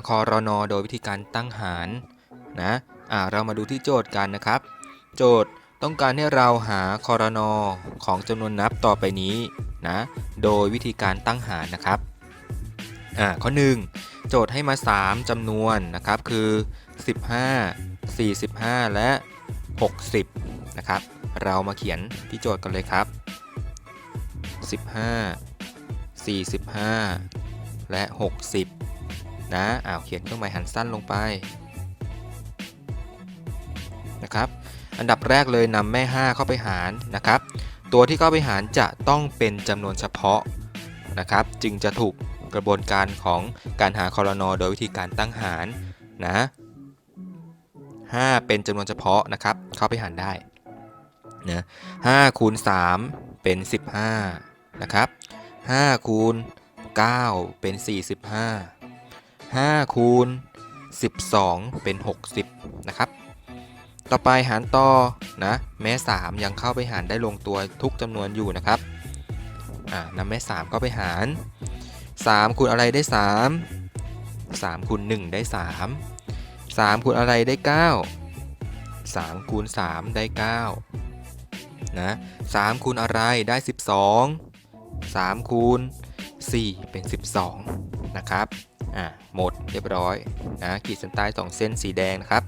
าคอรนอโดยวิธีการตั้งหารนะอ่าเรามาดูที่โจทย์กันนะครับ โจทย์ต้องการให้เราหาคอรนอของจำนวนนับต่อไปนี้นะโดยวิธีการตั้งหารนะครับอ่าข้อ 1 โจทย์ให้มา 3จำนวนนะครับคือ 15 45 และ 60นะครับเรามาเขียนที่โจทย์กันเลยครับ 15 45 และ 60 นะอ้าวเขียนเครื่องหมายหันสั้นลงไปนะครับ อันดับแรกเลยนำแม่ 5 เข้าไปหารนะครับ ตัวที่เข้าไปหารจะต้องเป็นจำนวนเฉพาะนะครับ จึงจะถูกกระบวนการของการหาคอรนอโดยวิธีการตั้งหารนะ5เป็นจำนวนเฉพาะนะครับ เข้าไปหารได้นะ5คูณ3เป็น 15 นะครับ5คูณ9เป็น 45 5คูณ12 เป็น 60 นะครับ ต่อไปหารต่อนะ แม้ 3 ยังเข้าไปหารได้ลงตัวทุกจำนวนอยู่นะครับอ่านำแม่3เข้าไปหาร 3คูณอะไรได้ 3 3คูณ1ได้ 3 3คูณอะไรได้ 9 3คูณ3ได้9นะ3คูณอะไรได้ 12 3คูณ4เป็น 12 นะครับ อ่าหมดเรียบร้อยนะขีดเส้นใต้ 2 เส้นสีแดงนะครับ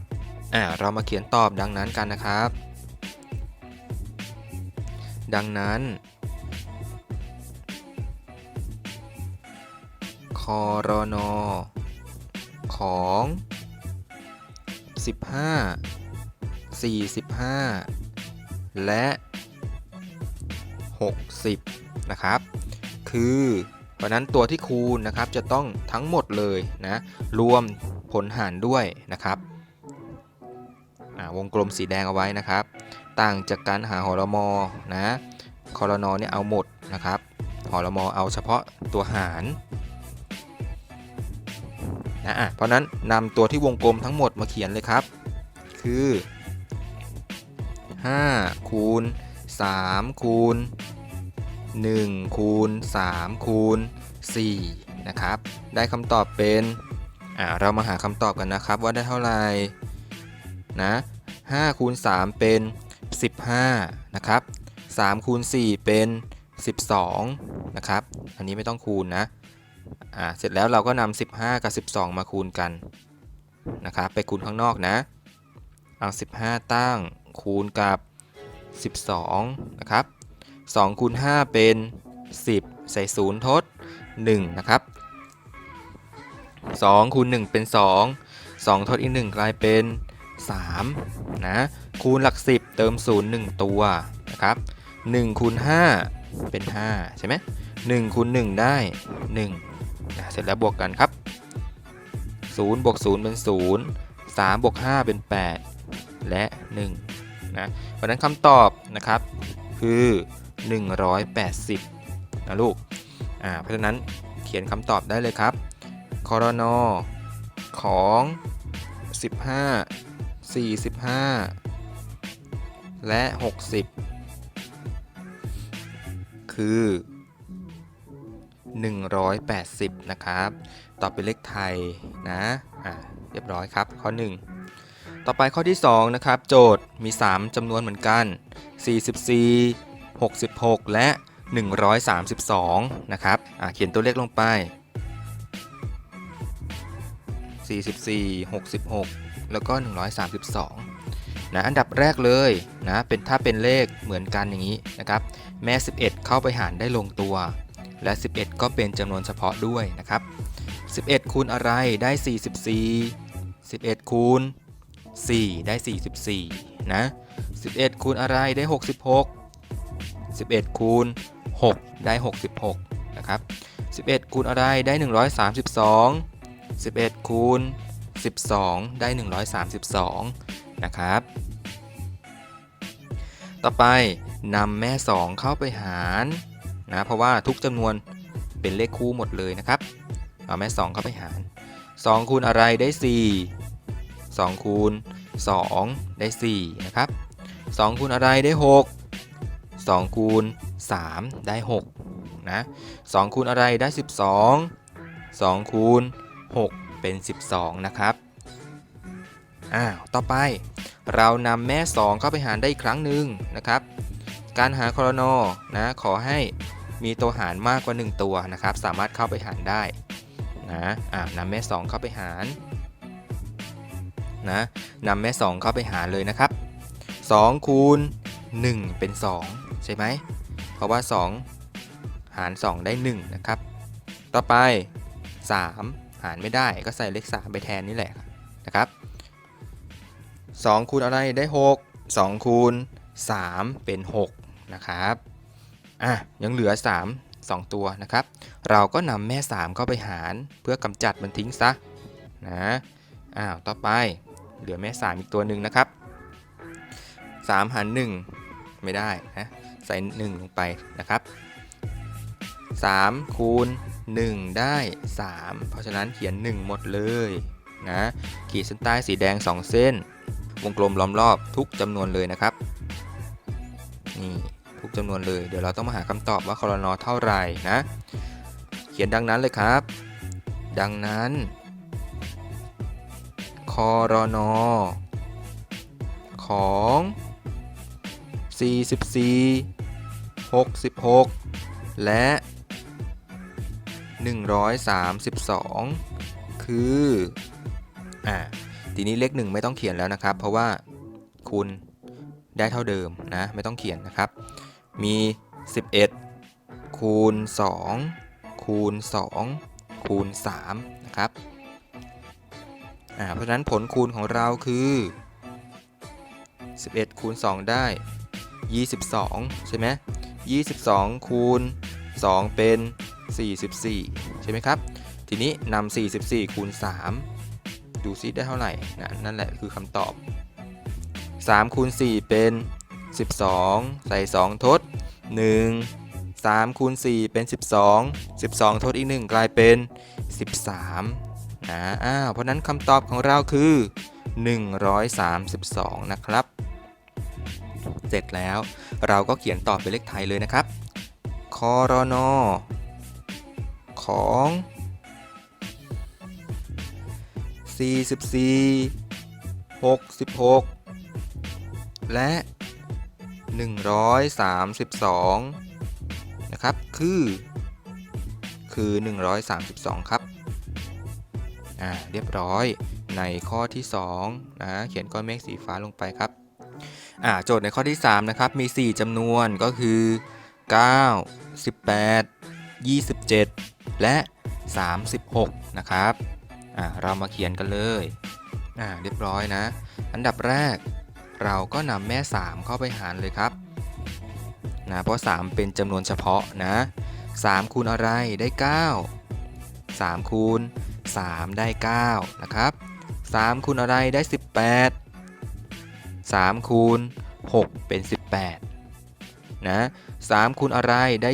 อ่าเรามาเขียนตอบดังนั้นกันนะครับ ดังนั้น คอรนอของ 15 45 และ 60 นะครับ คือ ราะนั้นตัวที่คูณนะครับจะต้องทั้งหมดเลยนะรวมผลหารด้วยนะครับวงกลมสีแดงเอาไว้นะครับ ต่างจากการหาหอรมอนะคอรนอเนี่ยเอาหมดนะครับหอรมอเอาเฉพาะตัวหารนะอะเพราะนั้นนำตัวที่วงกลมทั้งหมดมาเขียนเลยครับ คือ5คูณ3คูณ 1คูณ3คูณ4นะครับ ได้คำตอบเป็นอ่าเรามาหาคำตอบกันนะครับว่าได้เท่าไหร่นะ5คูณ3เป็น 15 นะครับ3คูณ4เป็น 12 นะครับ อันนี้ไม่ต้องคูณนะอ่าเสร็จแล้วเราก็นำ15 กับ 12 มาคูณกันนะครับไปคูณข้างนอกนะเอา 15 ตั้งคูณกับ 12 นะครับ 2คูณ5เป็น 10 ใส่0ทด 1 นะครับ2คูณ1เป็น 2 2 ทดอีก 1 กลายเป็น 3 นะ คูณหลัก 10 เติม 0 1 ตัว นะครับ1คูณ5เป็น 5 ใช่ไหม1คูณ1ได้ 1 นะเสร็จแล้วบวกกันครับ0บวก0เป็น 0 3บวก5เป็น 8 และ 1 นะ เพราะฉะนั้นคำตอบนะครับคือ 180 นะลูก อ่า เพราะฉะนั้นเขียนคำตอบได้เลยครับคอรนอของ 15 45 และ 60 คือ 180 นะครับ ตอบเป็นเลขไทยนะ อ่า เรียบร้อยครับ ข้อ 1 ต่อไปข้อที่ 2 นะครับ โจทย์มี 3จำนวนเหมือนกัน 44 66 และ 132 นะครับเขียนตัวเลขลงไป 44 66 แล้วก็ 132 นะ อันดับแรกเลยนะ เป็นถ้าเป็นเลขเหมือนกันอย่างนี้นะครับ แม่ 11 เข้าไปหารได้ลงตัว และ 11 ก็เป็นจำนวนเฉพาะด้วยนะครับ 11 คูณอะไรได้ 44 11 คูณ 4 ได้ 44 นะ 11 คูณอะไรได้ 66 11 คูณ 6 ได้ 66 นะครับ 11 คูณอะไรได้ 132 11 คูณ 12 ได้ 132 นะครับ ต่อไปนำแม่ 2 เข้าไปหารนะเพราะว่าทุกจำนวนเป็นเลขคู่หมดเลยนะครับ เอาแม่ 2 เข้าไปหาร 2 คูณอะไรได้ 4 2 คูณ 2 ได้ 4 นะครับ 2 คูณอะไรได้ 6 2คูณ3ได้6นะ2คูณอะไรได้ 12 2คูณ6เป็น 12 นะครับอ้าวต่อไปเรานำแม่ 2 เข้าไปหารได้อีกครั้งหนึ่งนะครับ การหาคอรนอนะขอให้มีตัวหารมากกว่า 1 ตัวนะครับ สามารถเข้าไปหารได้นะอ่านำแม่ 2 เข้าไปหารนะนำแม่ 2 เข้าไปหารเลยนะครับ2คูณ1เป็น 2 ใช่ไหมเพราะว่า 2 หาร 2 ได้ 1 นะครับ ต่อไป 3 หารไม่ได้ก็ใส่เลข 3 ไปแทนนี่แหละนะครับ2คูณอะไรได้ 6 2คูณ3 เป็น 6 นะครับอะยังเหลือ 3 2 ตัวนะครับ เราก็นำแม่ 3 เข้าไปหารเพื่อกำจัดมันทิ้งซะนะอ้าวต่อไปเหลือแม่ 3 อีกตัวหนึ่งนะครับ 3 หาร 1 ไม่ได้นะ ส่ 1 ลงไปนะครับ3คูณ1 ได้ 3 เพราะฉะนั้นเขียน 1 หมดเลยนะขีดเส้นใต้สีแดง 2 เส้น วงกลมล้อมรอบทุกจำนวนเลยนะครับนี่ทุกจำนวนเลย เดี๋ยวเราต้องมาหาคำตอบว่าคอรนอเท่าไหร่นะ เขียนดังนั้นเลยครับ ดังนั้นคอรนอของ 44 66 และ 132 คืออ่าทีนี้เลข 1 ไม่ต้องเขียนแล้วนะครับ เพราะว่าคูณได้เท่าเดิมนะไม่ต้องเขียนนะครับ มี 11 คูณ 2 คูณ 2 คูณ 3 นะครับอ่าเพราะฉะนั้นผลคูณของเราคือ 11 คูณ 2 ได้ 22 ใช่ไหม 22 คูณ 2 เป็น 44 ใช่ไหมครับ ทีนี้นำ44 คูณ 3 ดูซิได้เท่าไหร่นะนั่นแหละคือคำตอบ 3 คูณ 4 เป็น 12 ใส่ 2 ทด 1 3คูณ4เป็น 12 12 ทดอีก 1 กลายเป็น 13นะอ้าวเพราะนั้นคำตอบของเราคือ 132 นะครับ เสร็จแล้ว เราก็เขียนตอบเป็นเลขไทยเลยนะครับคอรนอของ 44 66 และ 132 นะครับ คือ คือ 132 ครับ อ่า เรียบร้อย ในข้อที่ 2 นะ เขียนก้อนเมฆสีฟ้าลงไปครับ อ่าโจทย์ในข้อที่ 3 นะครับ มี 4จำนวนก็คือ 9 18 27 และ 36 นะครับอ่าเรามาเขียนกันเลยอ่าเรียบร้อยนะ อันดับแรกเราก็นำแม่ 3 เข้าไปหารเลยครับนะเพราะ 3 เป็นจำนวนเฉพาะนะ 3 คูณอะไรได้ 9 3 คูณ 3 ได้ 9 นะครับ 3 คูณอะไรได้ 18 3 คูณ 6 เป็น 18นะ3คูณอะไรได้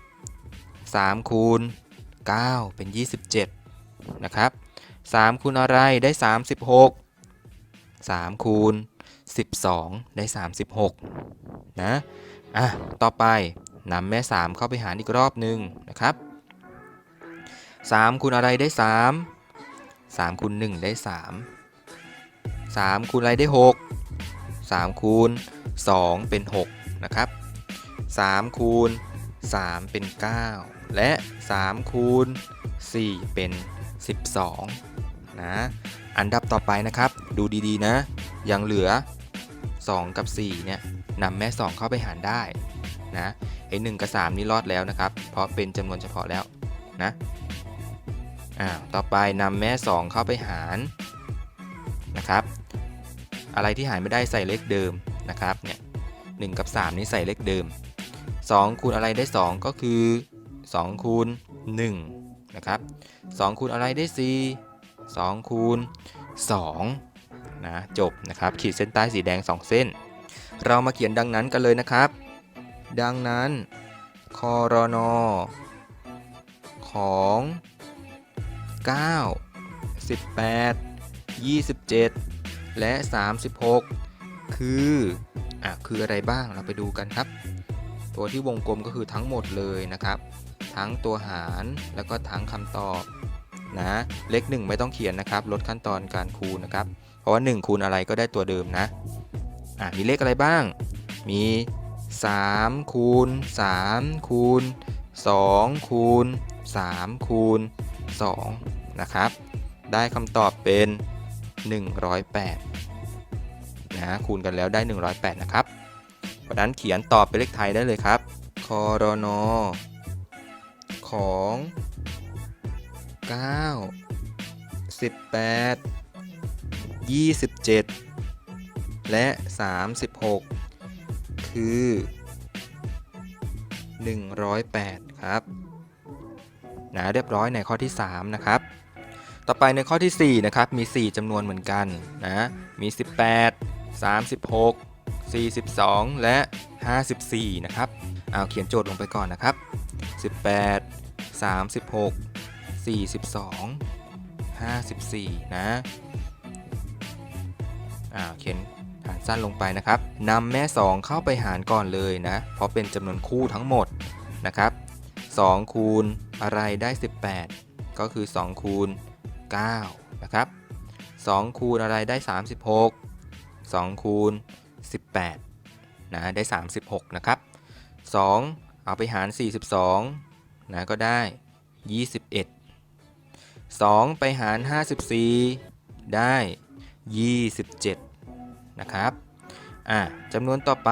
27 3 คูณ 9 เป็น 27นะครับ3คูณอะไรได้ 36 3 คูณ 12 ได้ 36นะอะต่อไปนำแม่ 3 เข้าไปหารอีกรอบหนึ่งนะครับ3คูณอะไรได้ 3 3คูณ1ได้ 3 3คูณอะไรได้ 6 3คูณ2เป็น6นะครับ3คูณ3เป็น 9 และ3คูณ4เป็น 12นะอันดับต่อไปนะครับ ดูดีๆนะ ยังเหลือ 2 กับ 4 เนี่ยนำแม่ 2 เข้าไปหารได้นะไอ้1กับ 3 นี่รอดแล้วนะครับ เพราะเป็นจำนวนเฉพาะแล้วนะอ่าต่อไปนำแม่ 2 เข้าไปหารนะครับ อะไรที่หารไม่ได้ใส่เลขเดิมนะครับเนี่ย1กับ 3 นี่ใส่เลขเดิม 2 คูณอะไรได้ 2 ก็คือ 2 คูณ1นะครับ2คูณอะไรได้ 4 2 คูณ2นะจบนะครับขีดเส้นใต้สีแดง 2 เส้น เรามาเขียนดังนั้นกันเลยนะครับ ดังนั้นคอรนอของ 9 18 27 และ 36 คืออะคืออะไรบ้างเราไปดูกันครับ ตัวที่วงกลมก็คือทั้งหมดเลยนะครับ ทั้งตัวหารแล้วก็ทั้งคำตอบนะเลข1ไม่ต้องเขียนนะครับ ลดขั้นตอนการคูณนะครับ เพราะว่า 1 คูณอะไรก็ได้ตัวเดิมนะอะมีเลขอะไรบ้าง มี 3 คูณ 3 คูณ 2 คูณ 3 คูณ 2 นะครับ ได้คำตอบเป็น 108นะคูณกันแล้วได้ 108 นะครับเพราะนั้นเขียนตอบเป็นเลขไทยได้เลยครับคอรนอของ 9 18 27 และ 36 คือ 108 ครับนะเรียบร้อยในข้อที่ 3 นะครับ ต่อไปในข้อที่ 4 นะครับ มี 4จำนวนเหมือนกันนะ มี 18 36 42 และ 54 นะครับ เอาเขียนโจทย์ลงไปก่อนนะครับ 18 36 42 54 นะอ่าเขียนหารสั้นลงไปนะครับนำแม่ 2 เข้าไปหารก่อนเลยนะ เพราะเป็นจำนวนคู่ทั้งหมดนะครับ2คูณอะไรได้ 18 ก็คือ 2 คูณ 9 นะครับ 2 คูณอะไรได้ 36 2 คูณ 18 นะ ได้ 36 นะครับ 2 เอาไปหาร 42 นะ ก็ได้ 21 2 ไปหาร 54 ได้ 27 นะครับอะจำนวนต่อไป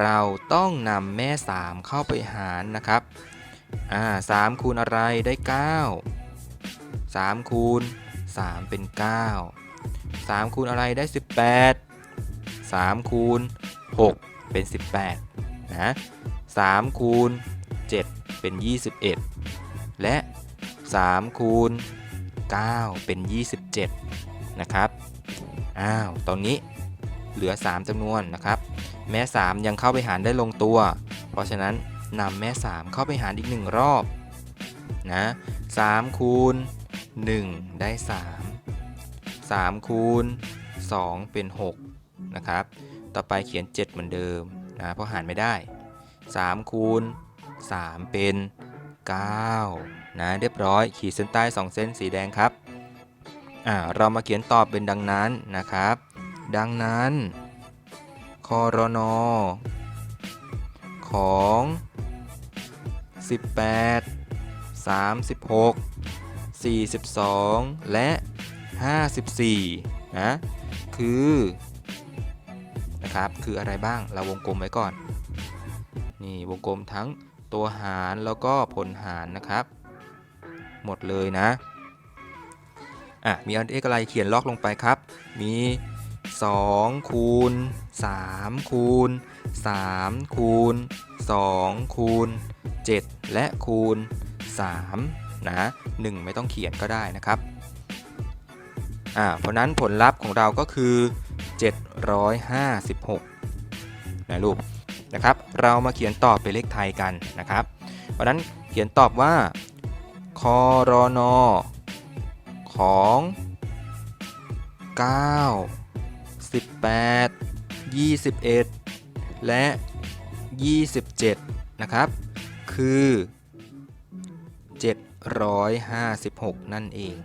เราต้องนำแม่ 3 เข้าไปหารนะครับอ่า3คูณอะไรได้ 9 3คูณ3เป็น 9 3 คูณอะไรได้ 18 3 คูณ 6 เป็น 18 นะ3คูณ 7 เป็น 21 และ 3 คูณ 9 เป็น 27 นะครับ อ้าว ตอนนี้เหลือ 3จำนวนนะครับ แม่3ยังเข้าไปหารได้ลงตัว เพราะฉะนั้นนำแม่ 3 เข้าไปหารอีก 1 รอบ นะ3คูณ 1 ได้ 3 3 คูณ 2 เป็น 6 นะครับ ต่อไปเขียน 7 เหมือนเดิมนะเพราะหารไม่ได้ 3 คูณ 3 เป็น 9 นะ เรียบร้อย ขีดเส้นใต้ 2 เส้นสีแดงครับอ่าเรามาเขียนตอบเป็นดังนั้นนะครับ ดังนั้นคอรนอของ 18 36 42 และ 54 นะ คือ นะครับ คืออะไรบ้าง เราวงกลมไว้ก่อน นี่ วงกลมทั้งตัวหารแล้วก็ผลหารนะครับ หมดเลยนะ อะ มีอันเอกอะไรเขียนล็อกลงไปครับ มี2คูณ3คูณ3คูณ2คูณ7และคูณ3 นะ1ไม่ต้องเขียนก็ได้นะครับอ่าเพราะนั้นผลลัพธ์ของเราก็คือ 756นะลูกนะครับ เรามาเขียนตอบเป็นเลขไทยกันนะครับ เพราะนั้นเขียนตอบว่าคอรนอของ 9 18 21 และ 27 นะครับ คือ 156 นั่นเอง